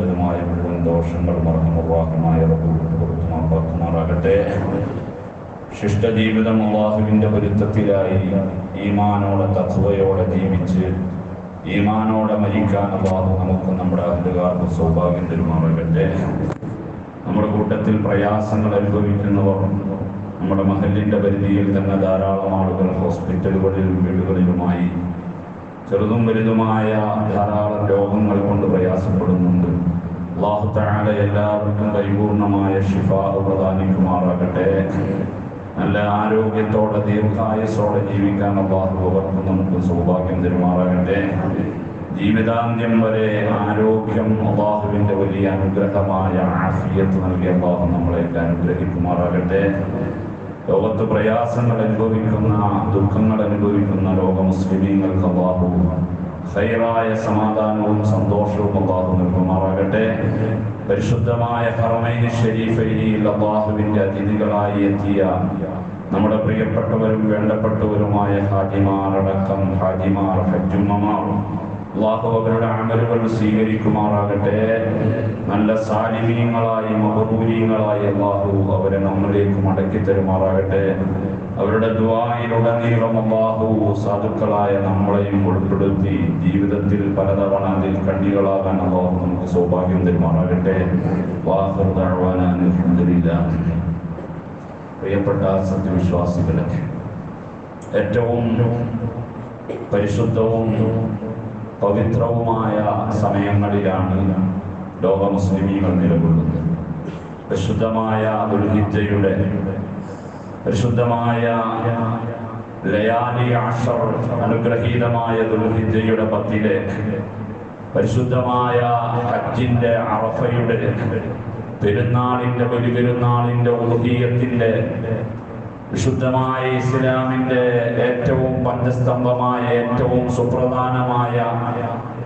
വലുതുമായ മുഴുവൻ ദോഷങ്ങൾ മറന്നുവാഹമായ പുറത്തുമാറാകട്ടെ ശിഷ്ടജീവിതം അള്ളാഹുവിന്റെ പൊരുത്തത്തിലായി ഈമാനോടെ തത്വയോടെ ജീവിച്ച് ഈമാനോടെ മരിക്കാൻ അള്ളാഹു നമുക്ക് നമ്മുടെ അഹലുകാർക്ക് സൗഭാഗ്യം തരുമാറാകട്ടെ. നമ്മുടെ കൂട്ടത്തിൽ പ്രയാസങ്ങൾ അനുഭവിക്കുന്നവർ നമ്മുടെ മഹലിന്റെ പരിധിയിൽ തന്നെ ധാരാളം ആളുകൾ ഹോസ്പിറ്റലുകളിലും വീടുകളിലുമായി ചെറുതും വലുതുമായ ധാരാളം രോഗങ്ങൾ കൊണ്ട് പ്രയാസപ്പെടുന്നുണ്ട്. അള്ളാഹുത്താല എല്ലാവർക്കും പരിപൂർണമായ ഷിഫ പ്രദാനിക്കുമാറാകട്ടെ. നല്ല ആരോഗ്യത്തോടെ ദീർഘായുസോടെ ജീവിക്കാൻ അള്ളാഹു അവർക്ക് നമുക്ക് സൗഭാഗ്യം തരുമാറാകട്ടെ. ജീവിതാന്ത്യം വരെ ആരോഗ്യം അള്ളാഹുവിന്റെ വലിയ അനുഗ്രഹമായ ആഫിയത്ത് നൽകിയ അള്ളാഹു നമ്മളെയൊക്കെ അനുഗ്രഹിക്കുമാറാകട്ടെ. ലോകത്ത് പ്രയാസങ്ങൾ അനുഭവിക്കുന്ന ദുഃഖങ്ങൾ അനുഭവിക്കുന്ന മുസ്ലിമീങ്ങൾക്ക് അള്ളാഹു ഹൈറായ സമാധാനവും സന്തോഷവും അള്ളാഹു നൽകുമാറാകട്ടെ. പരിശുദ്ധമായ ഹറമൈൻ ഷെരീഫൈനി അള്ളാഹുവിന്റെ അതിഥികളായി എത്തിയ നമ്മുടെ പ്രിയപ്പെട്ടവരും വേണ്ടപ്പെട്ടവരുമായ ഹാജിമാർ അടക്കം ഹാജിമാർ ഹജ്ജുമ്മമാർ അള്ളാഹു അവരുടെ അമലുകൾ സ്വീകരിക്കുമാറാകട്ടെ. നല്ല സാലിമീങ്ങളായി മഹബൂരിയങ്ങളായി അള്ളാഹു അവരെ നമ്മളിലേക്ക് മടക്കി തരുമാറാകട്ടെ അവരുടെ ദ്വായിലുടനീളം അള്ളാഹു സാധുക്കളായ നമ്മളെയും ഉൾപ്പെടുത്തി ജീവിതത്തിൽ പലതവണ അതിൽ കണ്ണികളാകാൻ അള്ളാഹു നമുക്ക് സൗഭാഗ്യം തരുമാറാകട്ടെ വാഹർ. പ്രിയപ്പെട്ട സത്യവിശ്വാസികളെ ഏറ്റവും പരിശുദ്ധവും പവിത്രവുമായ സമയങ്ങളിലാണ് ലോക മുസ്ലിമീങ്ങൾ നിലകൊള്ളുന്നത് വിശുദ്ധമായ ദുൽഹിജയുടെ പരിശുദ്ധമായ ലയാലി ആഷർ അനുഗ്രഹീതമായ ദുൽഹിജയുടെ പത്തിലെ പരിശുദ്ധമായ ഹജ്ജിന്റെ അറഫയുടെ പെരുന്നാളിന്റെ ഒരു പെരുന്നാളിന്റെ ഉദീയത്തിന്റെ വിശുദ്ധമായ ഇസ്ലാമിന്റെ ഏറ്റവും പഞ്ചസ്തംഭമായ ഏറ്റവും സുപ്രധാനമായ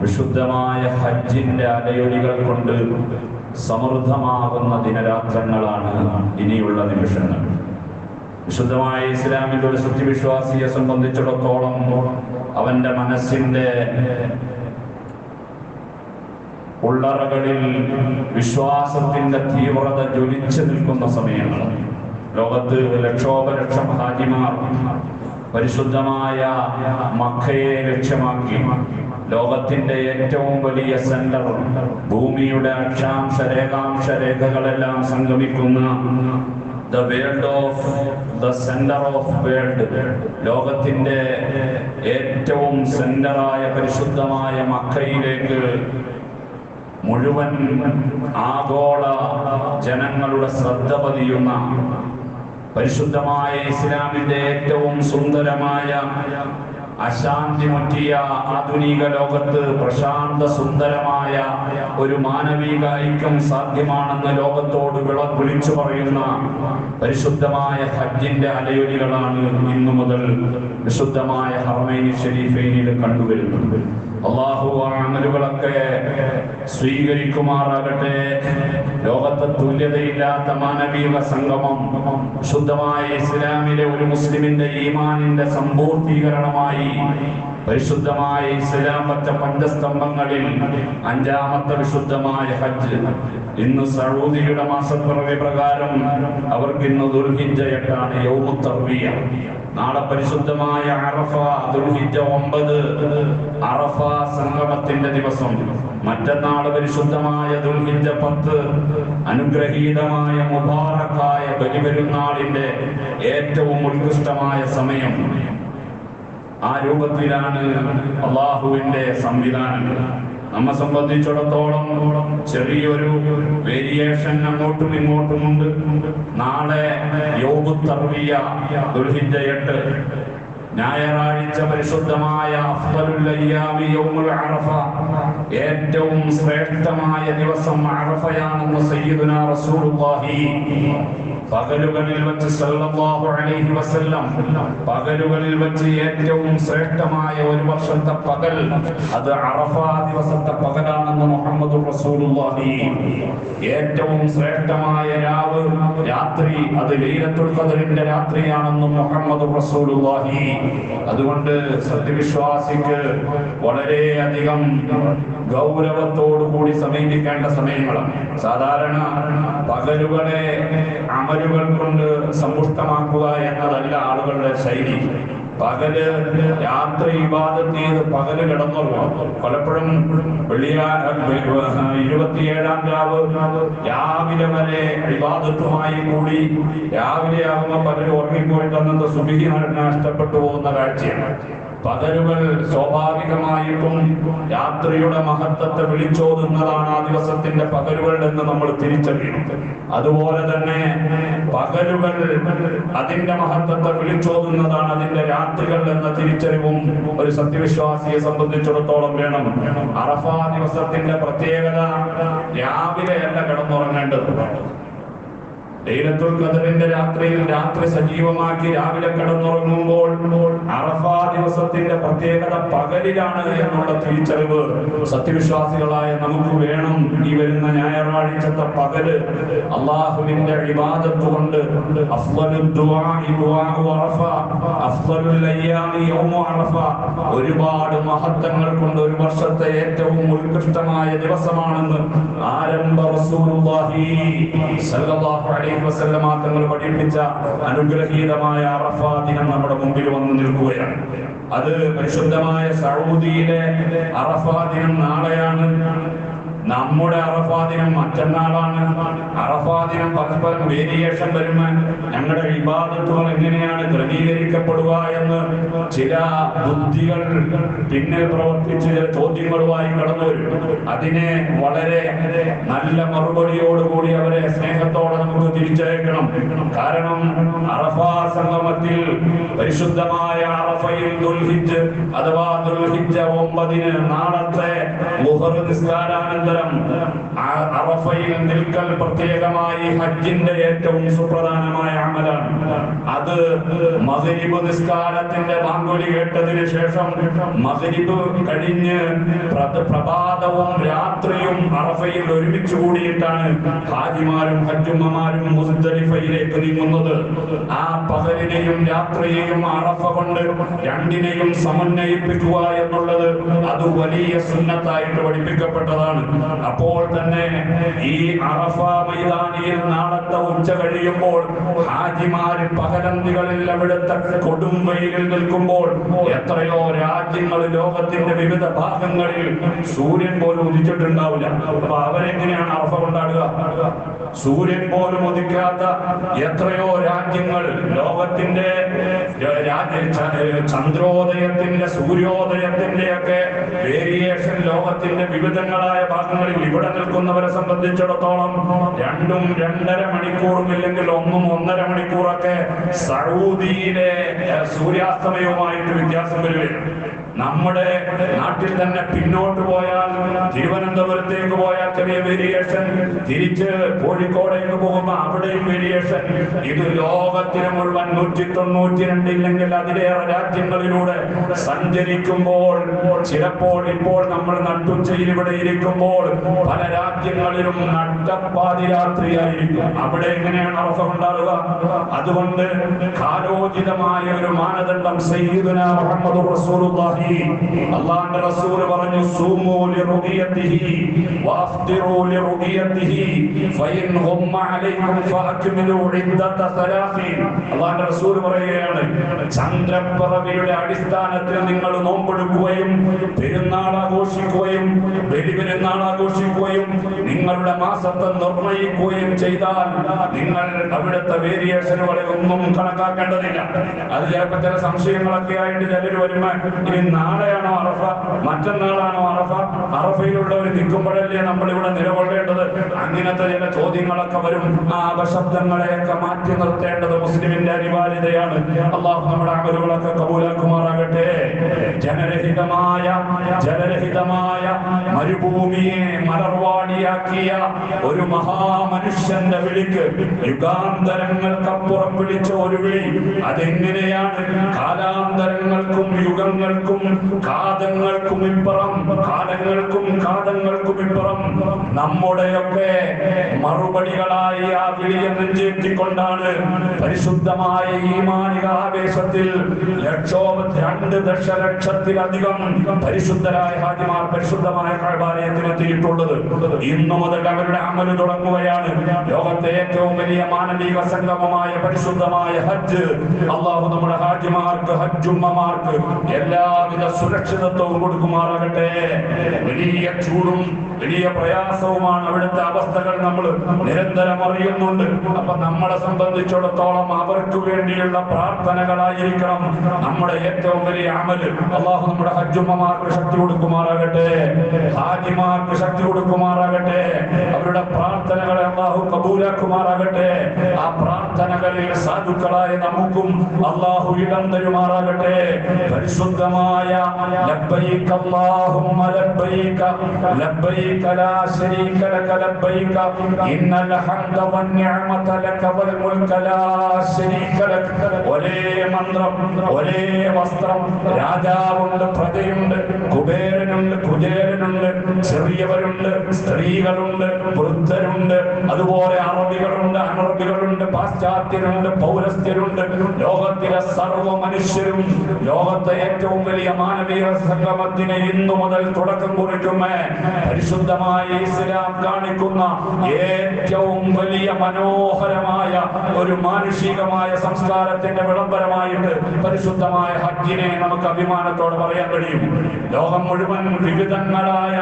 വിശുദ്ധമായ ഹജ്ജിന്റെ അലയൊലികൾ കൊണ്ട് സമൃദ്ധമാകുന്ന ദിനരാത്രങ്ങളാണ് ഇനിയുള്ള നിമിഷങ്ങൾ. വിശുദ്ധമായ ഇസ്ലാമിന്റെ ഒരു സത്യവിശ്വാസിയെ സംബന്ധിച്ചിടത്തോളം അവന്റെ മനസ്സിന്റെ ഉള്ളറകളിൽ വിശ്വാസത്തിന്റെ തീവ്രത ജ്വലിച്ചു നിൽക്കുന്ന സമയങ്ങൾ. ലോകത്ത് ലക്ഷോപലക്ഷം ഹാജിമാർ പരിശുദ്ധമായ മക്കയെ ലക്ഷ്യമാക്കി ലോകത്തിന്റെ ഏറ്റവും വലിയ സെന്റർ ഭൂമിയുടെ അക്ഷാംശ രേഖാംശ രേഖകളെല്ലാം സംഗമിക്കുന്ന the world of the centre of world ലോകത്തിന്റെ ഏറ്റവും സെന്ററായ പരിശുദ്ധമായ മക്കയിലേക്ക് മുഴുവൻ ആഗോള ജനങ്ങളുടെ ശ്രദ്ധ പതിയുന്ന പരിശുദ്ധമായ ഇസ്ലാമിന്റെ ഏറ്റവും സുന്ദരമായ അശാന്തി മുറ്റിയ ആധുനിക ലോകത്ത് പ്രശാന്ത സുന്ദരമായ ഒരു മാനവിക ഐക്യം സാധ്യമാണെന്ന് ലോകത്തോട് വിള വിളിച്ചു പറയുന്ന പരിശുദ്ധമായ ഹജ്ജിന്റെ അലയൊലികളാണ് ഇന്നു മുതൽ വിശുദ്ധമായ ഹർമൈനി ഷരീഫൈനിൽ കണ്ടുവരുന്നത്. അള്ളാഹു അമലുകളൊക്കെ സ്വീകരിക്കുമാറാകട്ടെ. ലോകത്തെ തുല്യതയില്ലാത്ത മാനവീക സംഗമം ശുദ്ധമായ ഇസ്ലാമിലെ ഒരു മുസ്ലിമിന്റെ ഈമാനിന്റെ സമ്പൂർത്തീകരണമായി പരിശുദ്ധമായ ഇസ്ലാം പറ്റ പഞ്ചസ്തംഭങ്ങളിൽ അഞ്ചാമത്തെ വിശുദ്ധമായ ഹജ്ജ്. ഇന്ന് സൗദിയുടെ മാസപ്പിറവി പ്രകാരം അവർക്ക് ഇന്ന് ദുർഹിജ എട്ടാണ് യൗമുത്തർവിയ. നാളെ പരിശുദ്ധമായ അറഫ ദുൽഹിജ ഒമ്പത്. അറഫ സംഗമത്തിന്റെ ദിവസം. മറ്റന്നാൾ പരിശുദ്ധമായ ദുൽഹിജ പത്ത്. അനുഗ്രഹീതമായ മുബാറക്കായ ബലിപെരുന്നാളിന്റെ ഏറ്റവും ഉത്കൃഷ്ടമായ സമയം. ആ രൂപത്തിലാണ് അള്ളാഹുവിന്റെ സംവിധാനം. നമ്മെ സംബന്ധിച്ചിടത്തോളം ചെറിയൊരു വേരിയേഷൻ അങ്ങോട്ടും ഇങ്ങോട്ടും ഉണ്ട് നാളെ യോഗ തർവിയ ദുൽഹിജ്ജ എട്ട്. ഞായറാഴ്ച പരിശുദ്ധമായ അറഫ. ഏറ്റവും ശ്രേഷ്ഠമായ ദിവസം അറഫയാണെന്ന് സയ്യിദുന റസൂലുള്ളാഹി. പകലുകളിൽ വെച്ച് സല്ലല്ലാഹു അലൈഹി വസല്ലം പകലുകളിൽ വെച്ച് ഏറ്റവും ശ്രേഷ്ഠമായ ഒരു വർഷത്തെ പകൽ അത് അറഫ ദിവസത്തെ പകലാണെന്ന് മുഹമ്മദ് റസൂലുള്ളാഹി. ഏറ്റവും ശ്രേഷ്ഠമായ രാവ് രാത്രി അത് ലൈലത്തുൽ ഖദറിന്റെ രാത്രിയാണെന്ന് മുഹമ്മദ് റസൂലുള്ളാഹി. അതുകൊണ്ട് സത്യവിശ്വാസിക്ക് വളരെയധികം ഗൗരവത്തോടു കൂടി സമീപിക്കേണ്ട സമയങ്ങളാണ്. സാധാരണ പകലുകളെ അമലുകൾ കൊണ്ട് സമ്പുഷ്ടമാക്കുക എന്നതല്ല ആളുകളുടെ ശൈലി. പകൽ രാത്രി ഇബാദത്ത് ചെയ്ത് പകൽ കിടന്നുറങ്ങും. പലപ്പോഴും വെള്ളിയാ ഇരുപത്തിയേഴാം രാവ് രാവിലെ വരെ ഇബാദത്തുമായി കൂടി രാവിലെ ആകുമ്പോൾ പലരും ഉറങ്ങിപ്പോയിട്ട് സുബിഹി നഷ്ടപ്പെട്ടു പോകുന്ന കാഴ്ചയാണ്. പകലുകൾ സ്വാഭാവികമായിട്ടും രാത്രിയുടെ മഹത്വത്തെ വിളിച്ചോതുന്നതാണ് ആ ദിവസത്തിന്റെ പകരുകൾ എന്ന് നമ്മൾ തിരിച്ചറിയണം. അതുപോലെ തന്നെ പകരുകൾ അതിന്റെ മഹത്വത്തെ വിളിച്ചോതുന്നതാണ് അതിന്റെ രാത്രികൾ എന്ന തിരിച്ചറിവും ഒരു സത്യവിശ്വാസിയെ സംബന്ധിച്ചിടത്തോളം വേണം. അറഫ ദിവസത്തിന്റെ പ്രത്യേകത രാവിലെയല്ല കിടന്നുറങ്ങേണ്ടത്. ലൈലത്തുൽ ഖദറിന്റെ രാത്രിയിൽ രാത്രി സജീവമാക്കി രാവിലെ കടന്നുറങ്ങുമ്പോൾ അറഫാ ദിവസത്തിന്റെ പ്രത്യേകത പകലിലാണ് എന്നുള്ള തിരിച്ചറിവ്. സത്യവിശ്വാസികളായ നമുക്ക് വേണം ഈ വരുന്ന ഞായറാഴ്ചത്തെ പകൽ. അള്ളാഹുവിന്റെ ഇബാദത്ത് കൊണ്ട് ഒരുപാട് മഹത്വങ്ങൾ കൊണ്ട് ഒരു വർഷത്തെ ഏറ്റവും ഉത്കൃഷ്ടമായ ദിവസമാണെന്ന് ആരംഭ റസൂലുള്ളാഹി സല്ലല്ലാഹു അലൈഹി വസല്ലമ തങ്ങൾ പഠിപ്പിച്ച അനുഗ്രഹീതമായ അറഫ ദിനം നമ്മുടെ മുമ്പിൽ വന്നു നിൽക്കുകയാണ്. അത് പരിശുദ്ധമായ സൗദിയിലെ അറഫ ദിനം നാളെയാണ്. നമ്മുടെ അറഫാ ദിനം മറ്റന്നാളാണ്. അറഫാ ദിനം പരസ്പരം വേരിയേഷൻ വരുമ്പോൾ ഞങ്ങളുടെ വിവാദത്തുകൾ എങ്ങനെയാണ് ക്രമീകരിക്കപ്പെടുക എന്ന് ചില ബുദ്ധികൾ പിന്നെ പ്രവർത്തിച്ച് ചില ചോദ്യങ്ങളുമായി കടന്നു വരും. അതിനെ വളരെ നല്ല മറുപടിയോടുകൂടി അവരെ സ്നേഹത്തോടെ നമുക്ക് തിരിച്ചയക്കണം. കാരണം അറഫാ സംഗമത്തിൽ പരിശുദ്ധമായ അറഫയിൽ ദുൽഹിജ് അഥവാ ദുൽഹിച്ച ഒമ്പതിന് നാളത്തെ മുഹർ നിസ്കാരാനന്തരം ആ- അറഫയിൽ നിൽക്കൽ പ്രത്യേകമായി ഹജ്ജിന്റെ ഏറ്റവും സുപ്രധാനമായ അമലാണ്. അത് മസരിബ് നിസ്കാരത്തിന്റെ ബാങ്കുലി കേട്ടതിന് ശേഷം മസരിബ് കഴിഞ്ഞ് പ്രഭാതവും രാത്രിയും അറഫയിൽ ഒരുമിച്ച് കൂടിയിട്ടാണ് ഹാജിമാരും ഹജ്ജുമ്മമാരും മുസ്ദലിഫയിലേക്ക് നീങ്ങുന്നത്. ആ പകലിനെയും രാത്രിയെയും അറഫ കൊണ്ട് രണ്ടിനെയും സമന്വയിപ്പിക്കുക എന്നുള്ളത് അത് വലിയ സുന്നത്തായിട്ട് പഠിപ്പിക്കപ്പെട്ടതാണ്. അപ്പോൾ തന്നെ ഈ അറഫ മൈതാനിയിൽ നാളത്തെ ഉച്ച കഴിയുമ്പോൾ ഹാജിമാർ പകലന്തികളിൽ അവിടുത്തെ കൊടും വെയിലിൽ നിൽക്കുമ്പോൾ എത്രയോ രാജ്യങ്ങൾ ലോകത്തിന്റെ വിവിധ ഭാഗങ്ങളിൽ സൂര്യൻ പോലും ഉദിച്ചിട്ടുണ്ടാവില്ല. അപ്പൊ അവരെങ്ങനെയാണ് അറഫ കൊണ്ടാടുക? സൂര്യൻ പോലും ഉദിക്കാത്ത എത്രയോ രാജ്യങ്ങൾ ലോകത്തിന്റെ ചന്ദ്രോദയത്തിന്റെ സൂര്യോദയത്തിന്റെ ഒക്കെ വേരിയേഷൻ ലോകത്തിന്റെ വിവിധങ്ങളായ ഭാഗങ്ങളിൽ ഇവിടെ നിൽക്കുന്നവരെ സംബന്ധിച്ചിടത്തോളം രണ്ടും രണ്ടര മണിക്കൂറും ഇല്ലെങ്കിൽ ഒന്നും ഒന്നര മണിക്കൂറൊക്കെ സൗദിയിലെ സൂര്യാസ്തമയവുമായിട്ട് വ്യത്യാസം വരുകയാണ്. നമ്മുടെ നാട്ടിൽ തന്നെ പിന്നോട്ട് പോയാൽ തിരുവനന്തപുരത്തേക്ക് പോയാൽ ചെറിയ വേരിയേഷൻ തിരിച്ച് കോഴിക്കോടേക്ക് പോകുമ്പോൾ അവിടെയും വേരിയേഷൻ ഇത് ലോകത്തിന് മുഴുവൻ നൂറ്റി തൊണ്ണൂറ്റി രണ്ടില്ലെങ്കിൽ അതിലേറെ രാജ്യങ്ങളിലൂടെ സഞ്ചരിക്കുമ്പോൾ ചിലപ്പോൾ ഇപ്പോൾ നമ്മൾ നട്ടുച്ചയിൽ ഇവിടെ ഇരിക്കുമ്പോൾ പല രാജ്യങ്ങളിലും നട്ടപ്പാതിരാത്രിയായിരിക്കും അവിടെ എങ്ങനെയാണ് അവസ്ഥ ഉണ്ടാവുക? അതുകൊണ്ട് കാലോചിതമായ ഒരു മാനദണ്ഡം സയ്യിദുന മുഹമ്മദ് റസൂലുള്ളാഹി അള്ളാഹുവിന്റെ റസൂൽ പറഞ്ഞു സൂമു ലിറുദിയതിഹി വഅഫ്തിറു ലിറുദിയതിഹി ഫഇൻ ഹുമ്മ അലൈക്കും ഫഅക്മിലു ഇദ്ദത സലാസീൻ. അള്ളാഹുവിന്റെ റസൂൽ പറയുകയാണ് ചന്ദ്രപ്പിറവിയുടെ അടിസ്ഥാനത്തിൽ നിങ്ങൾ നോമ്പെടുക്കുകയും പെരുന്നാൾ ആഘോഷിക്കുകയും ബലിപെരുന്നാൾ ആഘോഷിക്കുകയും നിങ്ങളുടെ മാസത്തെ നിർണയിക്കുകയും ചെയ്താൽ നിങ്ങൾ അവിടുത്തെ വേരിയേഷനുകളെ ഒന്നും കണക്കാക്കേണ്ടതില്ല. അത് ചിലപ്പോൾ ചില സംശയങ്ങളൊക്കെ ആയിട്ട് ചിലർ വരുമ്പോ ഇനി നാളെയാണോ അറഫ? മറ്റന്നാളാണോ അറഫ? അറഫയിലുള്ളവർ നിൽക്കുമ്പോഴല്ലേ നമ്മൾ ഇവിടെ നിലകൊള്ളേണ്ടത്? അങ്ങനത്തെ ചില ചോദ്യങ്ങളൊക്കെ വരും. ആ അപശബ്ദങ്ങളെയൊക്കെ മാറ്റി നിർത്തേണ്ടത് മുസ്ലിമിന്റെ അനിവാര്യതയാണ്. അള്ളാഹു നമ്മുടെ അമലുകളൊക്കെ കബൂലാക്കുമാറാകട്ടെ. ജനരഹിതമായ ജനരഹിതമായ മരുഭൂമിയെ മലർവാടിയാക്കിയ ഒരു മഹാമനുഷ്യന്റെ വിളിക്ക് യുഗാന്തരങ്ങൾക്കപ്പുറം വിളിച്ച ഒരു വിളി. അതെങ്ങനെയാണ്? കാലാന്തരങ്ങൾക്കും യുഗങ്ങൾക്കും കാതങ്ങൾക്കും ഇപ്പുറം കാലങ്ങൾക്കും കാതങ്ങൾക്കും ഇപ്പുറം. നമ്മുടെയൊക്കെ മറുപടികളായി ആ വിളിയെ നെഞ്ചേറ്റിക്കൊണ്ടാണ് പരിശുദ്ധമായ ഈമാനിക ആവേശത്തിൽ ലക്ഷോപ രണ്ട് ദശലക്ഷത്തിലധികം പരിശുദ്ധരായ ഹാജിമാർ പരിശുദ്ധമായ കഴബാലയത്തിൽ എത്തിയിട്ടുള്ളത്. ഇന്നു മുതൽ അവരുടെ അമൽ തുടങ്ങുകയാണ്. ലോകത്തെ ഏറ്റവും വലിയ മാനവിക സംഗമമായ പരിശുദ്ധമായ ഹജ്ജ്. അള്ളാഹു നമ്മുടെ ഹാജിമാർക്ക് ഹജ്ജുമ്മമാർക്ക് എല്ലാവിധ സുരക്ഷിതത്വവും കൊടുക്കുമാറാകട്ടെ. വലിയ ചൂടും വലിയ പ്രയാസവുമാണ് അവിടുത്തെ അവസ്ഥകൾ നമ്മൾ നിരന്തരം അറിയുന്നുണ്ട്. അപ്പൊ നമ്മളെ സംബന്ധിച്ചിടത്തോളം അവർക്ക് വേണ്ടിയുള്ള പ്രാർത്ഥനകളായിരിക്കണം നമ്മുടെ ഏറ്റവും വലിയ അമൽ അള്ളാഹു നമ്മുടെ ഹജ്ജുമ്മമാർക്ക് ശക്തി കൊടുക്കുമാറാകട്ടെ. ഹാജിമാർക്ക് ശക്തി കൊടുക്കുമാറാകട്ടെ. അവരുടെ പ്രാർത്ഥനകളെ അള്ളാഹു കബൂലാക്കുമാറാകട്ടെ. ആ പ്രാർത്ഥനകളിൽ സാധുക്കളായ നമുക്കും അള്ളാഹു ഇടം തരുമാറാകട്ടെ. പരിശുദ്ധമായ ലബ്ബൈക അല്ലാഹുമ്മ ലബ്ബൈക ലബ്ബൈക ലാ ശരീക ലക ലബ്ബൈക ഇന്നൽ ഹംദ വന്നിഅമത ലക വൽ മുൽക ലാ ശരീക ലക ഒരേ മന്ത്രം ഒരേ വസ്ത്രം രാജാവുണ്ട് പ്രജയുണ്ട് കുബേരനുണ്ട് കുചേരനുണ്ട് ചെറിയവരുണ്ട് സ്ത്രീകളുണ്ട് വൃദ്ധരുണ്ട് അതുപോലെ അറബികളുണ്ട് അനറബികളുണ്ട് പാശ്ചാത്യരുണ്ട് പൗരസ്ത്യരുണ്ട് ലോകത്തിലെ സർവ മനുഷ്യരും ലോകത്തെ ഏറ്റവും വലിയ സംഗമത്തിന് ഇന്നു മുതൽ തുടക്കം കുറിക്കുമേ പരിശുദ്ധമായ ഇസ്ലാം കാണിക്കുന്ന ഏറ്റവും വലിയ മനോഹരമായ ഒരു മാനുഷികമായ സംസ്കാരത്തിന്റെ വിളംബരമായിട്ട് പരിശുദ്ധമായ ഹജ്ജിനെ നമുക്ക് അഭിമാനത്തോടെ പറയാൻ കഴിയും. ലോകം മുഴുവൻ വിവിധങ്ങളായ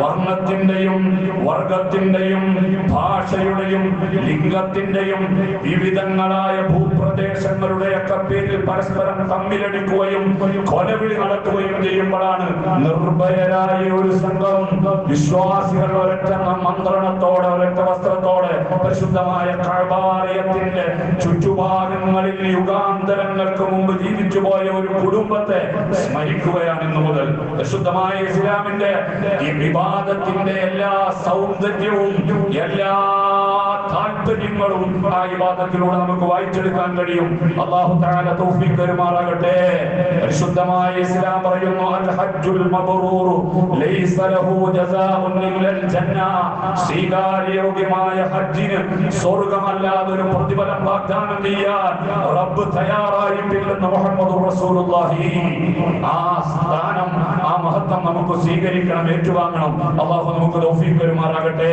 വർണത്തിന്റെയും വർഗത്തിന്റെയും ഭാഷയുടെയും ലിംഗത്തിന്റെയും വിവിധങ്ങളായ ഭൂപ്രദേശങ്ങളുടെയൊക്കെ പേരിൽ പരസ്പരം തമ്മിലടിക്കുകയും കൊലവിളി നടത്തുകയും ചെയ്യുമ്പോഴാണ് നിർഭയരായ ഒരു സംഘം വിശ്വാസികൾ ഒരൊറ്റ മന്ത്രണത്തോടെ ഒരൊറ്റ വസ്ത്രത്തോടെ പരിശുദ്ധമായ കഴബാലയത്തിന്റെ ചുറ്റുഭാഗങ്ങളിൽ യുഗാന്തരങ്ങൾക്ക് മുമ്പ് ജീവിച്ചു പോയ ഒരു കുടുംബത്തെ സ്മരിക്കുകയാണ് ഇന്നു മുതൽ. പരിശുദ്ധമായ ഇസ്ലാമിന്റെ ഈ വിവാദത്തിന്റെ എല്ലാ സൗന്ദര്യവും എല്ലാ താല്പര്യങ്ങളും ആ വിവാദത്തിലൂടെ നമുക്ക് വായിച്ചെടുക്കാൻ കഴിയും. അള്ളാഹു തആല തൗഫീഖ് തരുമാറാകട്ടെ. പരിശുദ്ധമായ ഇസ്ലാം പറയുന്നു അൽ ഹജ്ജുൽ മബ്റൂർ ലൈസ ലഹു ജസാഉൻ ഇല്ലൽ ജന്ന. സ്വീകാര്യോഗ്യമായ ഹജ്ജിന് സ്വർഗമല്ലാതെ ഒരു പ്രതിഫലം വാഗ്ദാനം ചെയ്യാൻ റബ്ബ് തയ്യാറായിട്ടില്ലെന്ന് മുഹമ്മദ് റസൂലുള്ളാഹി. ആ സ്ഥാനം ആ മഹത്വം നമുക്ക് സ്വീകരിക്കണം ഏറ്റുവാങ്ങണം. അള്ളാഹു നമുക്ക് തൗഫീഖ് തരുമാറാകട്ടെ.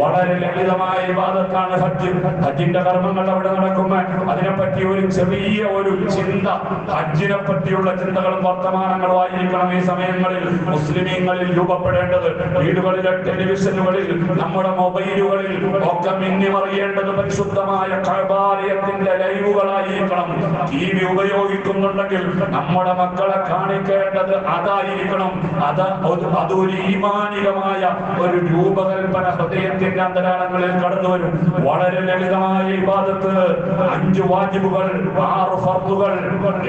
വളരെ ലളിതമായ ഇബാദത്താണ് ഹജ്ജ്. ഹജ്ജിന്റെ കർമ്മങ്ങൾ അവിടെ നടക്കും അതിനെപ്പറ്റി ഒരു ചെറിയ ഒരു ചിന്ത ഹജ്ജിനെ പറ്റിയുള്ള ചിന്തകളും വർത്തമാനങ്ങളും ആയിരിക്കണം ഈ സമയങ്ങളിൽ മുസ്ലിമീങ്ങളിൽ രൂപപ്പെടേണ്ടത്. വീടുകളിലെ ടെലിവിഷനുകളിൽ നമ്മുടെ മൊബൈലുകളിൽ ഒക്കെ മിന്നിമറിയേണ്ടത് പരിശുദ്ധമായ കഴബാലയത്തിന്റെ ലൈവുകളായിരിക്കണം. ടി വി ഉപയോഗിക്കുന്നുണ്ടെങ്കിൽ നമ്മുടെ മക്കളെ കാണിക്കേണ്ടത് അതായിരിക്കണം. അത് അതൊരു ഈമാനികമായ ഒരു രൂപകൽപ്പന ഹൃദയത്തിന്റെ അന്തരാളങ്ങളിൽ കടന്നു വരും വളരെ ലളിതമായ ഇബാദത്ത് അഞ്ച് വാജിബുകൾ ആറ് ഫർദുകൾ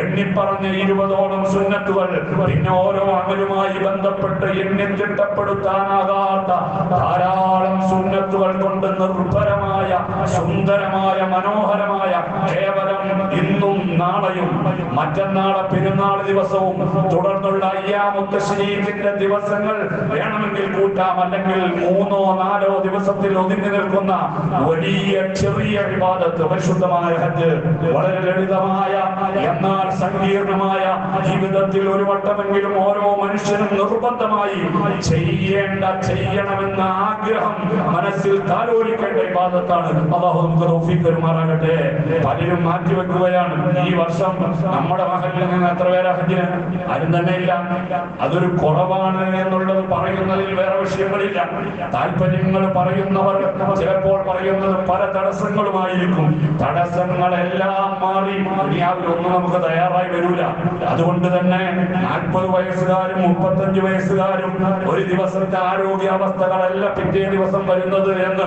എണ്ണിപ്പറഞ്ഞ ഇരുപതോളം സുന്നത്തുകൾ പിന്നെ ഓരോ അമലുമായി ബന്ധപ്പെട്ട് എണ്ണി തിട്ടപ്പെടുത്താനാകാത്ത ധാരാളം സുന്നത്തുകൾ കൊണ്ട് നിർഭരമായ സുന്ദരമായ മനോഹരമായ കേവലം ഇന്നും നാളെയും മറ്റന്നാളെ പെരുന്നാൾ ദിവസവും തുടർന്നുള്ള അയ്യാമുത്ത ശരീരത്തിന്റെ ദിവസങ്ങൾ വേണമെങ്കിൽ കൂട്ടാം. അല്ലെങ്കിൽ മൂന്നോ നാലോ ദിവസത്തിൽ ഒതുങ്ങി നിൽക്കുന്ന വലിയ ചെറിയ വിവാദത്ത് പരിശുദ്ധമായ ഹജ്ജ് വളരെ ലളിതമായ എന്നാൽ സങ്കീർണമായ ജീവിതത്തിൽ ഒരു വട്ടമെങ്കിലും ഓരോ മനുഷ്യനും നിർബന്ധമായി ചെയ്യേണ്ട ചെയ്യണമെന്ന ആഗ്രഹം മനസ്സിൽ താലോലിക്കേണ്ട വിവാദത്താണ്. അള്ളാഹു നമുക്ക് തൗഫീഖ് പെരുമാറാകട്ടെ പലരും മാറ്റിവെക്കുകയാണ്. ഈ വർഷം നമ്മുടെ മഹലിൽ നിന്ന് എത്ര പേരാ ഹജ്ജിന് ആരും തന്നെ ഇല്ല. അതൊരു കുറവാണ് എന്നുള്ളത് പറയുന്നതിൽ വേറെ വിഷയങ്ങളില്ല. താല്പര്യങ്ങൾ പറയുന്നവർ ചിലപ്പോൾ പറയുന്നത് പല തടസ്സങ്ങളുമായിരിക്കും. തടസ്സങ്ങളെല്ലാം മാറി ഒന്നും നമുക്ക് തയ്യാറായി വരൂല. അതുകൊണ്ട് തന്നെ നാൽപ്പത് വയസ്സുകാരും മുപ്പത്തഞ്ച് വയസ്സുകാരും ഒരു ദിവസത്തെ ആരോഗ്യാവസ്ഥകളല്ല പിറ്റേ ദിവസം വരുന്നത് എന്ന്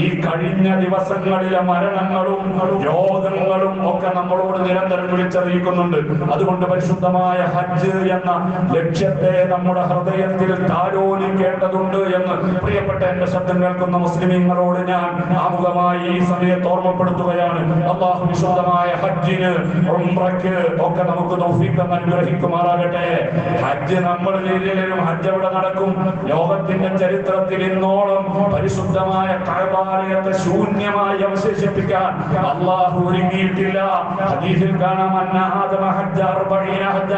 ഈ കഴിഞ്ഞ ദിവസങ്ങളിലെ മരണങ്ങളും രോഗങ്ങളും ഒക്കെ നമ്മളോട് നിരന്തരം വിളിച്ചറിയിക്കുന്നുണ്ട്. അതുകൊണ്ട് പരിശുദ്ധമായ ഹജ്ജ് എന്ന ലക്ഷ്യത്തെ നമ്മുടെ ഹൃദയത്തിൽ താലോലിക്കേണ്ടതുണ്ട് എന്ന് പ്രിയപ്പെട്ട എന്റെ ശബ്ദം കേൾക്കുന്ന മുസ്ലിമീങ്ങളോട് ഞാൻ ആമുഖമായി ഈ സമയത്ത് ഓർമ്മപ്പെടുത്തുകയാണ്. അള്ളാഹു വിശുദ്ധമായ ഹജ്ജിന് ഒക്കെ നമുക്ക് അനുഗ്രഹിക്കുമാറാകട്ടെ. ഹജ്ജ് നമ്മൾ ജില്ലയിലും ഹജ്ജ് അവിടെ നടക്കും? ലോകത്തിന്റെ ചരിത്രത്തിൽ ഇന്നോളം പരിശുദ്ധമായ കഴബാലയത്തെ ശൂന്യമായി അവശേഷിപ്പിക്കാൻ അള്ളാഹു ഒരുങ്ങിയിട്ടില്ല. ഹദീസിൽ കാണാം. അന്ന ആദമ ഹജ്ജ അർബഈന ഹജ്ജ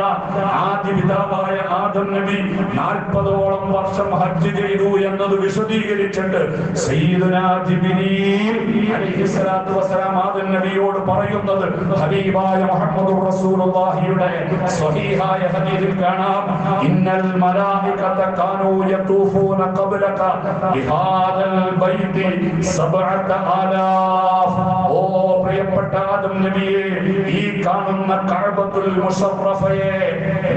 പിതാവായ ആദം നബി നാൽപ്പതോളം വർഷം ഹജ്ജ് ചെയ്തു എന്നത് വിശദീകരിച്ചിട്ട് സയ്യിദുനാ ജിബ്രീൽ അലൈഹിസ്സലാത്തു വസ്സലാം ആദം നബിയോട് പറയുന്നത് ഹബീബായ മുഹമ്മദുർ റസൂലുള്ളാഹിയുടെ സ്വഹീഹായ ഹദീസിൽ കാണാം. ഇന്നൽ മലായികത കാനൂ യതൂഫൂന ഖബ്ലക ബിഹാദൽ ബൈതി സബഅത ആലാഫ്. ഓ പ്രിയപ്പെട്ട ആദം നബിയെ ഈ കാണുന്ന കഅബത്തുൽ മുഷറഫയെ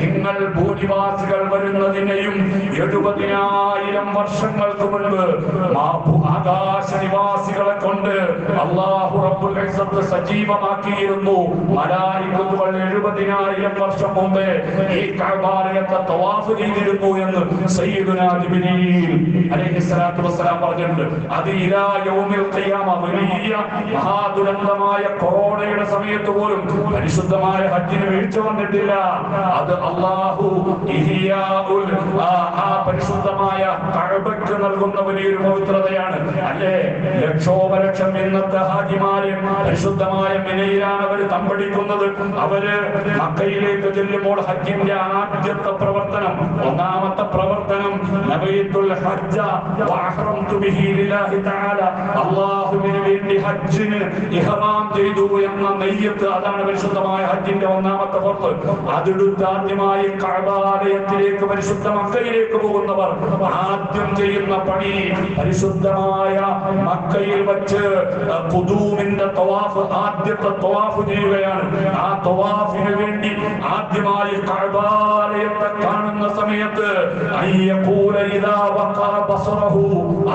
നിങ്ങൾ ഭൂനിവാസികൾ വരുന്നതിനെയും എഴുപതിനായിരം വർഷങ്ങൾക്ക് മുൻപ് മാ- ആകാശനിവാസികളെ കൊണ്ട് അള്ളാഹു റബ്ബുൽ സജീവമാക്കിയിരുന്നു. മലായിക്കുകൾ എഴുപതിനായിരം വർഷം മുമ്പേ ഈ കഴബാലയത്തെ തവാഫ് ചെയ്തിരുന്നു എന്ന് പറഞ്ഞിട്ടുണ്ട്. അത് ഇലാ യൗമിൽ ചെയ്യാം വലിയ മഹാദുരന്തമായ കൊറോണയുടെ സമയത്ത് പോലും പരിശുദ്ധമായ ഹജ്ജിന് വീഴ്ച വന്നിട്ടില്ല. അത് അള്ളാഹു ആ പരിശുദ്ധമായ കഴബയ്ക്ക് നൽകുന്ന വലിയൊരു പവിത്രതയാണ്. അല്ലേ? ലക്ഷോപലക്ഷം ഇന്നത്തെ ഹാജിമാര് പരിശുദ്ധമായ മിനയിലാണ് അവർ തമ്പടിക്കുന്നത് അവർ മക്കയിലേക്ക് ചെല്ലുമ്പോൾ ഹജ്ജിന്റെ ആദ്യത്തെ പ്രവർത്തനം ഒന്നാമത്തെ പ്രവർത്തനം അള്ളാഹുവിന് വേണ്ടി ഹജ്ജിന് ഇഹ്റാം ചെയ്തു എന്ന നെയ്യത്ത് അതാണ് പരിശുദ്ധമായ ഹജ്ജിന്റെ ഒന്നാമത്തെ പുറത്ത് അതിടുത്താദ്യമായി ആദ്യമായി കഅബാലയത്തിലേക്ക് പരിശുദ്ധ മക്കയിലേക്ക് പോകുന്നവർ ആദ്യം ചെയ്യുന്ന പണി പരിശുദ്ധമായ മക്കയിൽ വച്ച് തവാഫ് ആദ്യത്തെ തവാഫ് ചെയ്യുകയാണ്. ആ തവാഫിന് വേണ്ടി ആദ്യമായി കഴബാലയത്തെ കാണുന്ന സമയത്ത്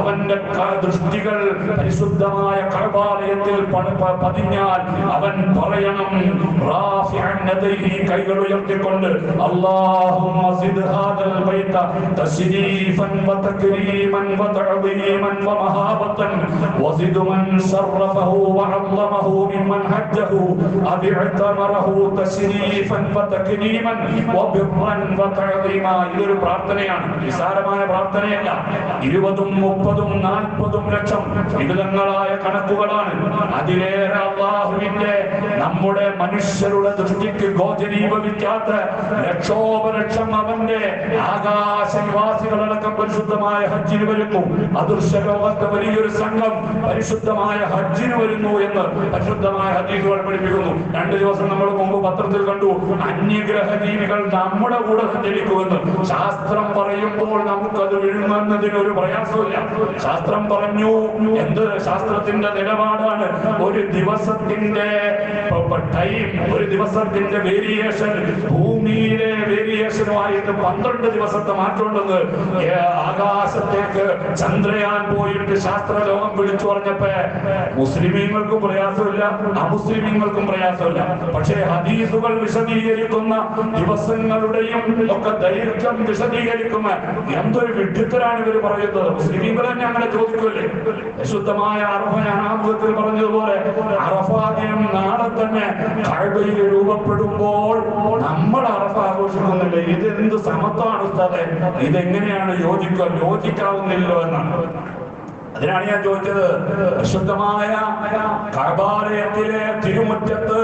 അവന്റെ ദൃഷ്ടികൾ പരിശുദ്ധമായ കഴബാലയത്തിൽ പതിഞ്ഞാൽ അവൻ പറയണം. കൈകൾ ഉയർത്തിക്കൊണ്ട് ഇതൊരു പ്രാർത്ഥനയാണ് നിസാരമായ പ്രാർത്ഥനയല്ല ഇരുപതും മുപ്പതും നാൽപ്പതും ലക്ഷം വിവിധങ്ങളായ കണക്കുകളാണ് അതിലേറെ അള്ളാഹുവിന്റെ നമ്മുടെ മനുഷ്യരുടെ ദൃഷ്ടിക്ക് ഗോചരീഭവിക്കാത്ത ലക്ഷോപലക്ഷം അവന്റെ ആകാശനിവാസികളടക്കം പരിശുദ്ധമായ ഹജ്ജിന് വരുന്നു. അദൃശ്യ ലോകത്തെ വലിയൊരു സംഘം പരിശുദ്ധമായ ഹജ്ജിന് വരുന്നു എന്ന് പരിശുദ്ധമായ ഹജ്ജീസുകൾ പഠിപ്പിക്കുന്നു. രണ്ടു ദിവസം നമ്മൾ മുമ്പ് പത്രത്തിൽ കണ്ടു അന്യഗ്രഹ ജീവികൾ നമ്മുടെ കൂടെ സഞ്ചരിക്കുമെന്ന്. ശാസ്ത്രം പറയുമ്പോൾ നമുക്കത് വിഴുങ്ങുന്നതിന് ഒരു പ്രയാസമില്ല ശാസ്ത്രം പറഞ്ഞു എന്ത് ശാസ്ത്രത്തിന്റെ നിലപാടാണ്? ഒരു ദിവസത്തിന്റെ ടൈം ഒരു ദിവസത്തിന്റെ വേരിയേഷൻ ഭൂമിയിലെ വേരിയേഷനുമായിട്ട് പന്ത്രണ്ട് ദിവസത്തെ മാറ്റമുണ്ടെന്ന് ആകാശത്തേക്ക് ചന്ദ്രയാൻ പോയിട്ട് ശാസ്ത്ര ലോകം വിളിച്ചു പറഞ്ഞപ്പോ മുസ്ലിമീങ്ങൾക്കും പ്രയാസമില്ല അമുസ്ലിമീങ്ങൾക്കും പ്രയാസമില്ല. പക്ഷേ ഹദീസുകൾ വിശദീകരിക്കുന്ന ദിവസങ്ങളുടെയും ഒക്കെ ദൈർഘ്യം വിശദീകരിക്കുന്ന എന്തൊരു വിഡ്ഢിത്തരാണ് ഇവർ പറയുന്നത്. മുസ്ലിമീങ്ങൾ തന്നെ അങ്ങനെ ചോദിക്കൂലേ വിശുദ്ധമായ അറഫ ഞാൻ ആമുഖത്തിൽ പറഞ്ഞതുപോലെ അറഫ നാളെ തന്നെ കഴബയിൽ രൂപപ്പെടുമ്പോൾ നമ്മൾ അറഫ ആഘോഷിക്കുന്നില്ല ഇത് എന്ത് സമത്വമാണ് ഇതെങ്ങനെയാണ് യോജിക്കുക യോജിക്കാവുന്നില്ലോ എന്നാണ്. അതിനാണ് ഞാൻ ചോദിച്ചത് വിശുദ്ധമായ കബാലയത്തിലെ തിരുമുറ്റത്ത്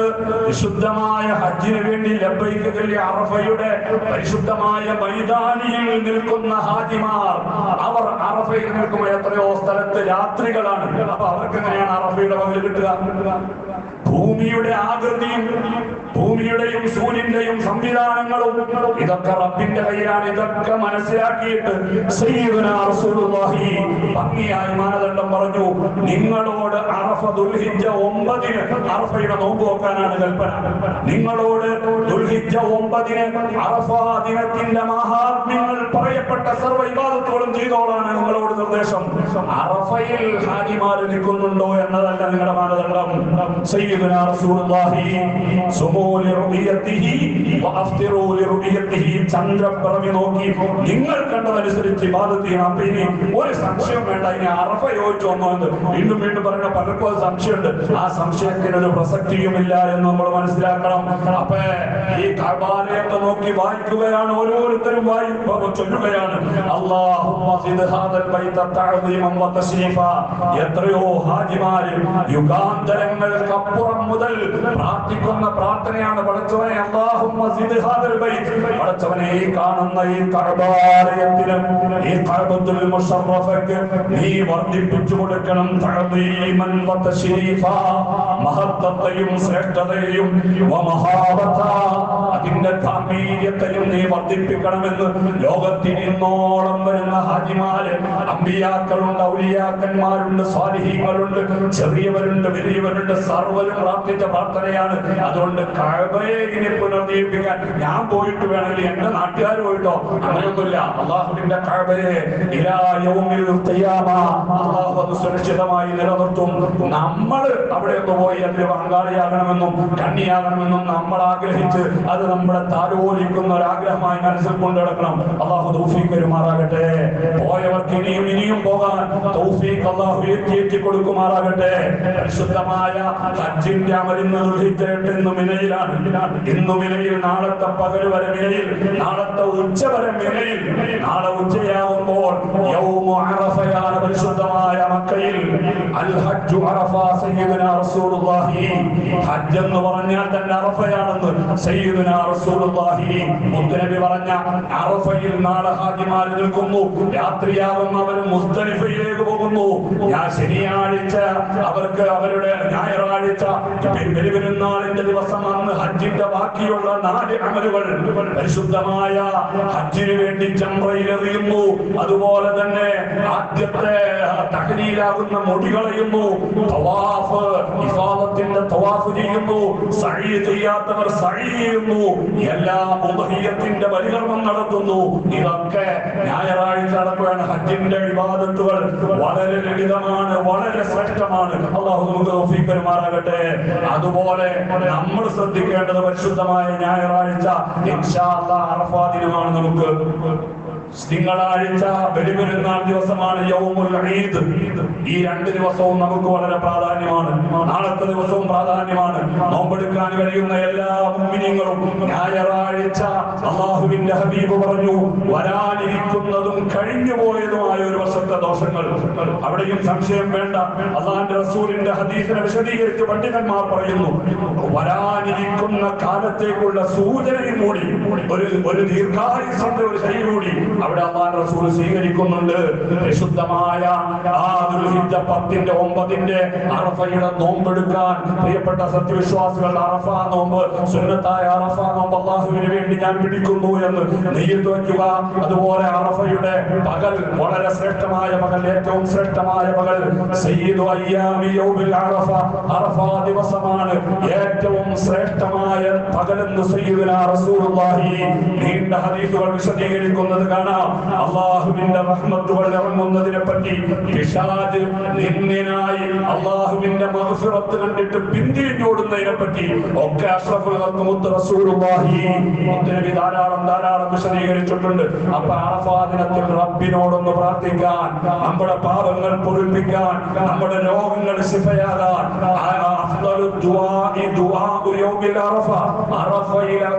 വിശുദ്ധമായ ഹജ്ജിന് വേണ്ടി ലബൈക്കലി അറഫയുടെ പരിശുദ്ധമായ മൈതാനിയിൽ നിൽക്കുന്ന ഹാജിമാർ അവർ അറഫയിൽ നിൽക്കുമ്പോൾ എത്രയോ സ്ഥലത്ത് രാത്രികളാണ് അപ്പൊ അവർക്ക് എങ്ങനെയാണ് അറഫയുടെ പകൽ കിട്ടുക? ഭൂമിയുടെ ആകൃതിയും ഭൂമിയുടെയും സൂര്യന്റെയും സംവിധാനങ്ങളും ഇതൊക്കെ റബ്ബിന്റെ കയ്യിലാണ്. ഇതൊക്കെ മനസ്സിലാക്കിയിട്ട് ഭംഗിയായി മാനദണ്ഡം പറഞ്ഞു. നിങ്ങളോട് അറഫ ദുൽഹിജ ഒമ്പതിന് അറഫയുടെ നോമ്പ് നോക്കാനാണ് കൽപ്പന. നിങ്ങളോട് ദുൽഹിജ ഒമ്പതിന് അറഫ ദിനത്തിന്റെ മഹാത്മ്യങ്ങൾ പറയപ്പെട്ട സർവ ഇബാദത്തുകളും ചെയ്തോളാണ് നിങ്ങളോട് നിർദ്ദേശം. അറഫയിൽ ഹാജിമാർ നിൽക്കുന്നുണ്ടോ എന്നതല്ല നിങ്ങളുടെ മാനദണ്ഡം. സയ്യിദുനാ റസൂലുള്ളാഹി സുമൂ ലിറുബിയത്തിഹി വഅഫ്തിറൂ ലിറുബിയത്തിഹി ചന്ദ്രപ്പിറവി നോക്കി നിങ്ങൾ കണ്ടതനുസരിച്ച് ഇബാദത്ത് ചെയ്യണം ഒരു സംശയം വേണ്ട. ഇനി അറഫ ചോദിച്ചു വന്നോ എന്ന് വീണ്ടും വീണ്ടും പറഞ്ഞ പലർക്കും അത് സംശയമുണ്ട്. ആ സംശയത്തിന് ഒരു പ്രസക്തിയുമില്ല എന്ന് നമ്മൾ മനസ്സിലാക്കണം. അപ്പൊ ഈ കബാലയൊക്കെ നോക്കി വായിക്കുകയാണ് ഓരോരുത്തരും വായി ചൊല്ലുകയാണ്. തശ്രീഫ എത്രയോ ഹാജിമാര് യുഗാന്തരങ്ങൾക്കപ്പുറം മുതൽ പ്രാർത്ഥിക്കുന്ന പ്രാർത്ഥനയാണ് പടച്ചവനെ ബൈത് പടച്ചവനെ ഈ കാണുന്ന ഈ കഅബാലയത്തിന് ഈ കർബത്തിൽ മുശറഫക്ക് നീ വർദ്ധിപ്പിച്ചു കൊടുക്കണം. മഹത്വത്തെയും ശ്രേഷ്ഠതയെയും അതിന്റെ ഗാംഭീര്യത്തെയും നീ വർദ്ധിപ്പിക്കണമെന്ന് ലോകത്തിൽ വരുന്ന ഹാജിമാര് അമ്പിയാക്കളുണ്ട് ഔലിയാക്കന്മാരുണ്ട് സ്വാലിഹീങ്ങളുണ്ട് ചെറിയവരുണ്ട് വലിയവരുണ്ട് സർവരും പ്രാർത്ഥിച്ച പ്രാർത്ഥനയാണ്. അതുകൊണ്ട് കഴബയെ ഇനി പുനർജീവിപ്പിക്കാൻ ഞാൻ പോയിട്ട് വേണമെങ്കിൽ എന്റെ നാട്ടുകാർ പോയിട്ടോ? അങ്ങനെയൊന്നുമില്ല അള്ളാഹുവിന്റെ കഴബയെ അള്ളാഹു അത് സുരക്ഷിതമായി നിലനിർത്തും. നമ്മൾ അവിടെ ഒന്ന് പോയി അതിന്റെ പങ്കാളിയാകണമെന്നും കണ്ണിയാകണമെന്നും നമ്മൾ ആഗ്രഹിച്ച് അത് നമ്മുടെ താലോലിക്കുന്ന ഒരാഗ്രഹമായി മനസ്സിൽ കൊണ്ടു അള്ളാഹു തൗഫീഖ് പെരുമാറാകട്ടെ പോയവർക്ക് ഇനിയും ഇനിയും പോകാൻ തൗഫീഖ് അള്ളാഹു ഏറ്റി കൊടുക്കുമാറാകട്ടെ പരിശുദ്ധമായ ഹജ്ജിന്റെ അമലിന്ന് ഇന്ന് മിനയിലാണ്. ഇന്ന് മിനയിൽ നാളത്തെ പകൽ വരെ മിനയിൽ നാളത്തെ ഉച്ച വരെ മിനയിൽ. നാളെ ഉച്ചയാകുമ്പോൾ അറഫയാണ് പരിശുദ്ധമായ മക്കയിൽ. അൽ ഹജ്ജു അറഫ സയ്യിദുനാ റസൂലുള്ളാഹി. ഹജ്ജ് എന്ന് പറഞ്ഞാൽ തന്നെ അറഫയാണെന്ന് സയ്യിദുനാ റസൂലുള്ളാഹി. മുത്തനബി പറഞ്ഞ അറഫയിൽ നാളെ ഹാജിമാർ നിൽക്കുന്നു. രാത്രിയാകുന്നവർ മുസ്തലിഫയിലേക്ക് പോകുന്നു. ഞാൻ ശനിയാഴ്ച അവർക്ക് അവരുടെ ഞായറാഴ്ച പെരുന്നാളിന്റെ ദിവസം അന്ന് ഹജ്ജിന്റെ ബാക്കിയുള്ള നാല് അമലുകൾ പരിശുദ്ധമായ ഹജ്ജിന് വേണ്ടി ചമ്രയിൽ എറിയുന്നു അതുപോലെ തന്നെ ആദ്യത്തെ തഹലീലാകുന്ന മുടി കളയുന്നു തവാഫ് ഇഫാദത്തിന്റെ തവാഫ് ചെയ്യുന്നു. സഴി ചെയ്യാത്തവർ സഴി ചെയ്യുന്നു. എല്ലാ ഉപഹീയത്തിന്റെ പരികർമ്മം നടത്തുന്നു. ഇതൊക്കെ ഞായറാഴ്ച നടക്കുകയാണ് ഹജ്ജിന്റെ വിവാദത്തുകൾ വളരെ ലളിതമാണ് വളരെ ശ്രേഷ്ഠമാണ്. അള്ളാഹു നമുക്ക് തൗഫീഖ് പെരുമാറാകട്ടെ അതുപോലെ നമ്മൾ ശ്രദ്ധിക്കേണ്ടത് പരിശുദ്ധമായ ഞായറാഴ്ച ദിനമാണ് നമുക്ക്. തിങ്കളാഴ്ച ബലിപെരുന്നാൾ ദിവസമാണ് യൗമുൽ ഈദ്. ഈ രണ്ട് ദിവസവും നമുക്ക് വളരെ പ്രാധാന്യമാണ്. നാളത്തെ ദിവസവും പ്രാധാന്യമാണ്. നോമ്പെടുക്കാൻ കഴിയുന്ന എല്ലാ മുമ്മിനിങ്ങളും ഞായറാഴ്ച അള്ളാഹുവിന്റെ ഹബീബ് പറഞ്ഞു വരാനിരിക്കുന്നതും കഴിഞ്ഞു പോയതുമായ ഒരു വർഷത്തെ ദോഷങ്ങൾ അവിടെയും സംശയം വേണ്ട. അള്ളാഹിന്റെ റസൂലിന്റെ ഹദീസിനെ വിശദീകരിച്ച് പണ്ഡിതന്മാർ പറയുന്നു വരാനിരിക്കുന്ന കാലത്തേക്കുള്ള സൂചനയും കൂടി ഒരു ഒരു ദീർഘായുസിന്റെ ഒരു ശൈലി അവിടെ റസൂൽ സ്വീകരിക്കുന്നുണ്ട്. വിശുദ്ധമായ ആ പത്തിന്റെ ഒമ്പതിന്റെ അറഫയുടെ നോമ്പെടുക്കാൻ പ്രിയപ്പെട്ട സത്യവിശ്വാസികൾ അറഫ നോമ്പ് സുന്നത്തായ അറഫ നോമ്പ് അള്ളാഹുവിന് വേണ്ടി ഞാൻ പിടിക്കുന്നു എന്ന് നെയ്യത്ത് വയ്ക്കുക അതുപോലെ അറഫയുടെ പകൽ വളരെ ശ്രേഷ്ഠമായ പകൽ ഏറ്റവും ശ്രേഷ്ഠമായ പകൽ സയ്യിദു അയ്യാമി യൗമിൽ അറഫ. അറഫ ദിവസമാണ് ഏറ്റവും ശ്രേഷ്ഠമായ പകലെന്ന് റസൂലുള്ളാഹി. നീണ്ട ഹദീസുകൾ വിശദീകരിക്കുന്നത് കാണാം. അള്ളാഹുവിന്റെ റഹ്മത്തുകൾ ഇറങ്ങുന്നതിനെ പറ്റി പിശാച് നിന്ദിനായി അള്ളാഹുവിന്റെ മഹഫിറത്ത് കണ്ടിട്ട് പിന്തിരിഞ്ഞോടുന്നതിനെ പറ്റി ഒക്കെ അഷ്റഫുൽ ധാരാളം ധാരാളം വിശദീകരിച്ചിട്ടുണ്ട്. അപ്പൊ അറഫാ ദിനത്തിൽ റബ്ബിനോടൊന്ന് പ്രാർത്ഥിക്കാൻ നമ്മുടെ പാപങ്ങൾ പൊറിപ്പിക്കാൻ നമ്മുടെ രോഗങ്ങൾ ശിഫയാകാൻ.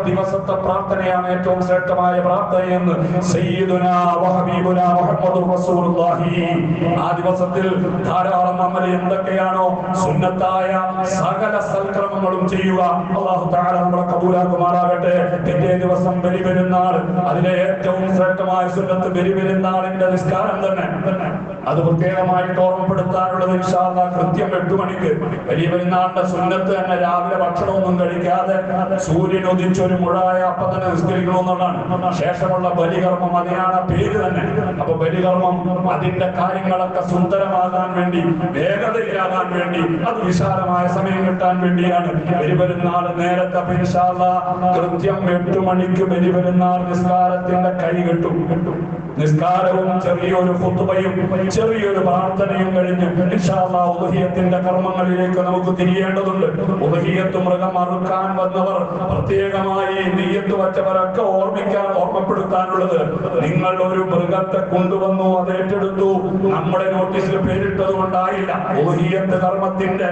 ദിവസത്തെ പ്രാർത്ഥനയാണ് ഏറ്റവും ശ്രേഷ്ഠമായ പ്രാർത്ഥനയെന്ന് സയ്യിദ് ആ ദിവസത്തിൽ ധാരാളം അമൽ എന്തൊക്കെയാണോ സുന്നത്തായ സകല സൽക്രമങ്ങളും ചെയ്യുക അല്ലാഹു തആല നമ്മളെ കബൂലാക്കുമാറാകട്ടെ. പിറ്റേ ദിവസം ബലി അതിലെ ഏറ്റവും ശ്രേഷ്ഠമായ സുന്നത്ത് ബലി നിസ്കാരം തന്നെ. അത് പ്രത്യേകമായിട്ട് ഓർമ്മപ്പെടുത്താനുള്ളത് ഇൻഷാല്ല കൃത്യം എട്ട് മണിക്ക്. വലിയ പെരുന്നാളിന്റെ സുന്നത്ത് തന്നെ രാവിലെ ഭക്ഷണമൊന്നും കഴിക്കാതെ സൂര്യൻ ഉദിച്ചൊരു മുഴായ അപ്പം തന്നെ നിസ്കരിക്കണമെന്നുള്ളതാണ്. ശേഷമുള്ള ബലികർമ്മം അതിനാണ് പേര് തന്നെ. അപ്പൊ ബലികർമ്മം അതിന്റെ കാര്യങ്ങളൊക്കെ സുന്ദരമാകാൻ വേണ്ടി വേഗതയിലാകാൻ വേണ്ടി അത് വിശാലമായ സമയം കിട്ടാൻ വേണ്ടിയാണ്. ബലിപെരുന്നാൾ നേരത്തെ കൃത്യം എട്ട് മണിക്ക് ബലിപെരുന്നാൾ നിസ്കാരത്തിന്റെ കൈ കിട്ടും. നിസ്കാരവും ചെറിയൊരു ഫുത്തുബയും ചെറിയൊരു പ്രാർത്ഥനയും കഴിഞ്ഞ് ഉദഹിയത്തിന്റെ കർമ്മങ്ങളിലേക്ക് നമുക്ക് തിരിയേണ്ടതുണ്ട്. ഉദഹിയത്ത് മൃഗം അറുക്കാൻ വന്നവർ പ്രത്യേകമായി നീയത്ത് വച്ചവരൊക്കെ ഓർമ്മിക്കാൻ ഓർമ്മപ്പെടുത്താനുള്ളത്. നിങ്ങൾ ഒരു മൃഗത്തെ കൊണ്ടുവന്നു അത് ഏറ്റെടുത്തു. നമ്മുടെ നോട്ടീസിൽ പേരിട്ടത് കൊണ്ടായില്ല. ധർമ്മത്തിന്റെ കർമ്മത്തിന്റെ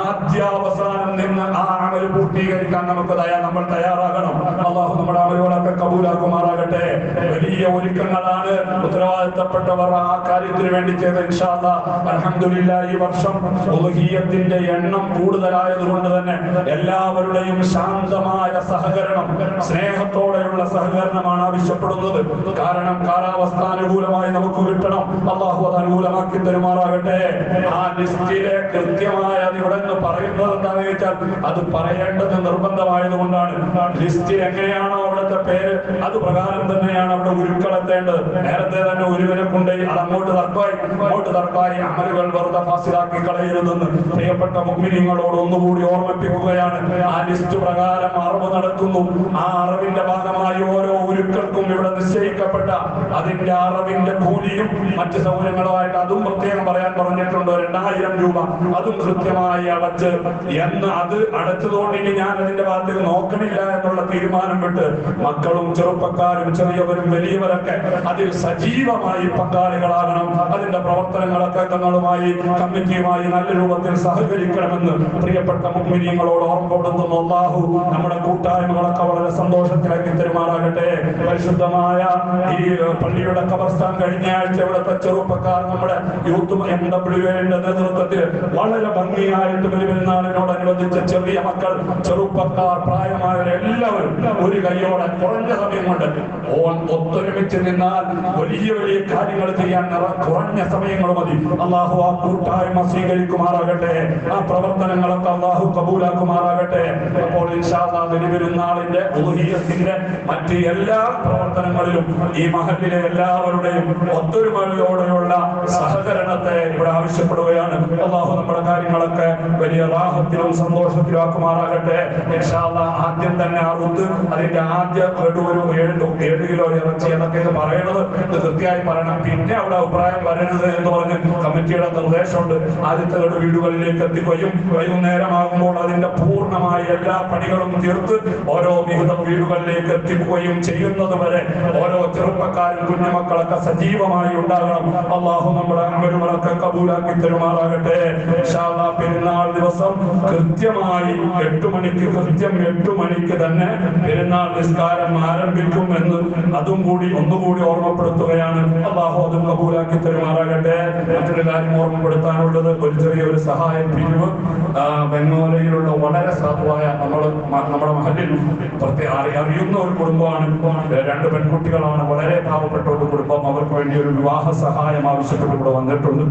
ആദ്യാവസാനം നിന്ന് ആ അമൽ പൂർത്തീകരിക്കാൻ നമുക്ക് നമ്മൾ തയ്യാറാകണം. അള്ളാഹു നമ്മുടെ അമലുകളൊക്കെ കബൂലാക്കുമാറാകട്ടെ. വലിയ ഒരുക്കങ്ങളാണ് ഉത്തരവാദിത്തപ്പെട്ടവർ ആ കാര്യത്തിന് വേണ്ടി ചെയ്ത ഇൻഷാല്ല അലഹമില്ല ഈ വർഷം ഉലഹീയത്തിന്റെ എണ്ണം കൂടുതലായതുകൊണ്ട് തന്നെ എല്ലാവരുടെയും ശാന്തമായ സഹകരണം സ്നേഹത്തോടെയുള്ള സഹകരണമാണ് ആവശ്യപ്പെടുന്നത്. കാരണം കാലാവസ്ഥ അനുകൂലമായി നമുക്ക് കിട്ടണം. അള്ളാഹു അത് അനുകൂലമാക്കി തരുമാറാകട്ടെ. ആ ലിസ്റ്റിലെ കൃത്യമായ ഇവിടെ നിന്ന് പറയുന്നത് എന്താണെന്ന് വെച്ചാൽ അത് പറയേണ്ടത് നിർബന്ധമായതുകൊണ്ടാണ്. ലിസ്റ്റിൽ എങ്ങനെയാണോ അവിടുത്തെ പേര് അത് പ്രകാരം തന്നെയാണ് അവിടെ ഉരുക്കളെത്തേണ്ടത്. നേരത്തെ തന്നെ ഒരുവിനെ കൊണ്ട് അത് അങ്ങോട്ട് തർപ്പായി അങ്ങോട്ട് തർപ്പായി അമലുകൾ വെറുതെ ഫാസിലാക്കി കളയരുതെന്ന് പ്രിയപ്പെട്ട മുഗ്മിനിങ്ങളോട് ഒന്നുകൂടി ഓർമ്മിപ്പിക്കുകയാണ്. ആ ലിസ്റ്റ് പ്രകാരം അറിവ് നടക്കുന്നു. ആ അറിവിന്റെ ഭാഗമായി ഓരോ ഉരുക്കൾക്കും ഇവിടെ നിശ്ചയിക്കപ്പെട്ട അതിന്റെ അറിവിന്റെ കൂലിയും മറ്റ് സൗകര്യങ്ങളുമായിട്ട് അതും പ്രത്യേകം പറയാൻ പറഞ്ഞിട്ടുണ്ട് രണ്ടായിരം രൂപ. അതും കൃത്യമായി അടച്ച്. എന്ന് അത് അടച്ചതുകൊണ്ട് ഇനി ഞാൻ അതിന്റെ ഭാഗത്തിൽ നോക്കണില്ല എന്നുള്ള തീരുമാനം വിട്ട് മക്കളും ചെറുപ്പക്കാരും ചെറിയവരും വലിയവരൊക്കെ അതിൽ സജീവമായി പങ്കാളികളാകണം. അതിന്റെ പ്രവർത്തനങ്ങളൊക്കെ തങ്ങളുമായി കമ്മിറ്റിയുമായി നല്ല രൂപത്തിൽ സഹകരിക്കണമെന്ന് പ്രിയപ്പെട്ട മുഗ്മിനിയങ്ങളോട് ഓർമ്മപ്പെടുത്തുന്നു. നമ്മുടെ കൂട്ടായ്മകളൊക്കെ വളരെ സന്തോഷത്തിലാക്കി തെരുമാറാകട്ടെ പരിശുദ്ധമായ ഈ പള്ളിയുടെ കബർസ്ഥാൻ കഴിഞ്ഞ ആഴ്ച ഇവിടുത്തെ ചെറുപ്പക്കാർ നമ്മുടെ യൂത്ത് എം ഡബ്ല്യു എന്റെ നേതൃത്വത്തിൽ വളരെ ഭംഗിയായിട്ട് പെരുന്നാളിനോടനുബന്ധിച്ച് ചെറിയ മക്കൾ ചെറുപ്പക്കാർ പ്രായമായവർ എല്ലാവരും ഒരു കൈയോടെ കുറഞ്ഞ സമയം കൊണ്ട് ഒത്തൊരുമിച്ച് നിന്നാൽ വലിയ വലിയ കാര്യങ്ങൾ ചെയ്യാൻ കുറഞ്ഞ സമയങ്ങൾ മതി. അള്ളാഹു ആ കൂട്ടായ്മ സ്വീകരിക്കുമാറാകട്ടെ ആ പ്രവർത്തനങ്ങളൊക്കെ അള്ളാഹു കബൂലാക്കുമാറാകട്ടെ. അപ്പോൾ പെരുന്നാളിന്റെ ഉദഹീയത്തിന്റെ മറ്റ് എല്ലാ പ്രവർത്തനങ്ങളിലും ഈ മഹലിലെ എല്ലാവരുടെയും ഒത്തൊരുമയോടെയുള്ള സഹകരണത്തെ ഇവിടെ ആവശ്യപ്പെടുകയാണ്. അള്ളാഹു നമ്മുടെ കാര്യങ്ങളൊക്കെ വലിയ റാഹത്തിലും സന്തോഷത്തിലും ആക്കുമാറാകട്ടെ. ആദ്യം തന്നെ അറുത്ത് അതിന്റെ ആദ്യ ഒരു ഏഴ് ഏഴ് കിലോ ഇറച്ചി എന്നൊക്കെ പറയണത് ഇത് കൃത്യമായി പറയണം. പിന്നെ അവിടെ അഭിപ്രായം വരരുത് എന്ന് പറഞ്ഞ് കമ്മിറ്റിയുടെ നിർദ്ദേശമുണ്ട്. ആദ്യത്തെ ഗഡു വീടുകളിലേക്ക് എത്തിക്കുകയും വൈകുന്നേരമാകുമ്പോൾ അതിന്റെ പൂർണമായ എല്ലാ പണികളും തീർത്ത് ഓരോ വിഹിതം വീടുകളിലേക്ക് എത്തിക്കുകയും ചെയ്യുന്നത് വരെ ഓരോ ചെറുപ്പക്കാരും കുഞ്ഞുമക്കളൊക്കെ സജീവമായി ഉണ്ടാകണം. അള്ളാഹു നമ്മുടെ അമലുകളൊക്കെ കബൂലാക്കി തരുമാറാകട്ടെ. പെരുന്നാൾ ദിവസം കൃത്യമായി എട്ടു മണിക്ക് കൃത്യം എട്ടു മണിക്ക് തന്നെ പെരുന്നാൾ നിസ്കാരം ആരംഭിക്കും എന്ന് അതും കൂടി ഒന്നുകൂടി ഓർമ്മപ്പെടുത്തുകയാണ്. അള്ളാഹു അതും കബൂലാക്കി തരുമാറാകട്ടെ. മറ്റൊരു കാര്യം ഓർമ്മപ്പെടുത്താനുള്ളത് ഒരു ചെറിയൊരു സഹായം പിരിവ്. ബംഗോലയിലുള്ള വളരെ സാധുവായ നമ്മൾ നമ്മുടെ മഹലിൽ പ്രത്യേക അറിയുന്ന ഒരു കുടുംബമാണ്. രണ്ട് പെൺകുട്ടികളാണ്. വളരെ പാവപ്പെട്ട ഒരു കുടുംബം. അവർക്ക് വേണ്ടി ഒരു വിവാഹ സഹായം ആവശ്യപ്പെട്ട് ഇവിടെ വന്നിട്ടുണ്ട്.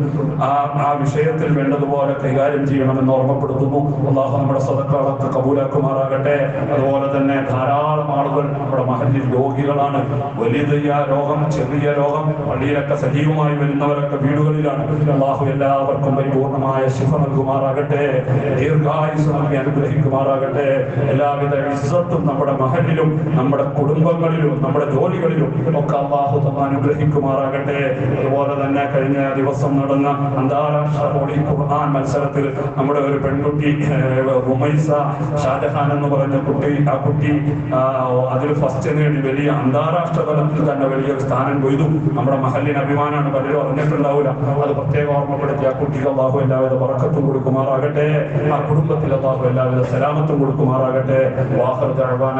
ആ ആ വിഷയത്തിൽ വേണ്ടതുപോലെ കൈകാര്യം ചെയ്യണമെന്ന് ഓർമ്മപ്പെടുത്തുന്നു. അള്ളാഹു നമ്മുടെ സദക്കളൊക്കെ കബൂലാക്കുമാറാകട്ടെ. അതുപോലെ തന്നെ ധാരാളം ആളുകൾ നമ്മുടെ മഹലിൽ രോഗികളാണ്. വലിയ രോഗം ചെറിയ രോഗം പള്ളിയിലൊക്കെ സജീവമായി വരുന്നവരൊക്കെ വീടുകളിലാണ്. അള്ളാഹു എല്ലാവർക്കും പരിപൂർണമായ ശിഫ നൽകുമാറാകട്ടെ. ദീർഘായുസ് നൽകി അനുഗ്രഹിക്കുമാറാകട്ടെ. എല്ലാവിധ ഇസ്സത്തും നമ്മുടെ മഹലിലും നമ്മുടെ കുടുംബങ്ങളിലും നമ്മുടെ ജോലികളിലും ഒക്കെ അള്ളാഹു തമ്മ അനുഗ്രഹിക്കുമാറാകട്ടെ. അതുപോലെ തന്നെ കഴിഞ്ഞ ദിവസം നടന്ന അന്താരാഷ്ട്ര ഹോളി ഖുർആൻ മത്സരത്തിൽ നമ്മുടെ ഒരു പെൺകുട്ടി ഉമൈസ ഷാജഹാൻ എന്ന് പറഞ്ഞ കുട്ടി ആ കുട്ടി അതിൽ ഫസ്റ്റ് നേടി വലിയ അന്താരാഷ്ട്ര തലത്തിൽ തന്നെ വലിയൊരു സ്ഥാനം കൊയ്തു. നമ്മുടെ മഹലിന് അഭിമാനമാണ് പലരും അറിഞ്ഞിട്ടുണ്ടാവില്ല. അത് പ്രത്യേകം ഓർമ്മപ്പെടുത്തി ആ കുട്ടിക്ക് അള്ളാഹു എല്ലാവിധ പറക്കത്തും കൊടുക്കുമാറാകട്ടെ. ആ കുടുംബത്തിൽ അള്ളാഹു എല്ലാവിധ സലാമത്തും കൊടുക്കുമാറാകട്ടെ. വാഹർ ദഅവാന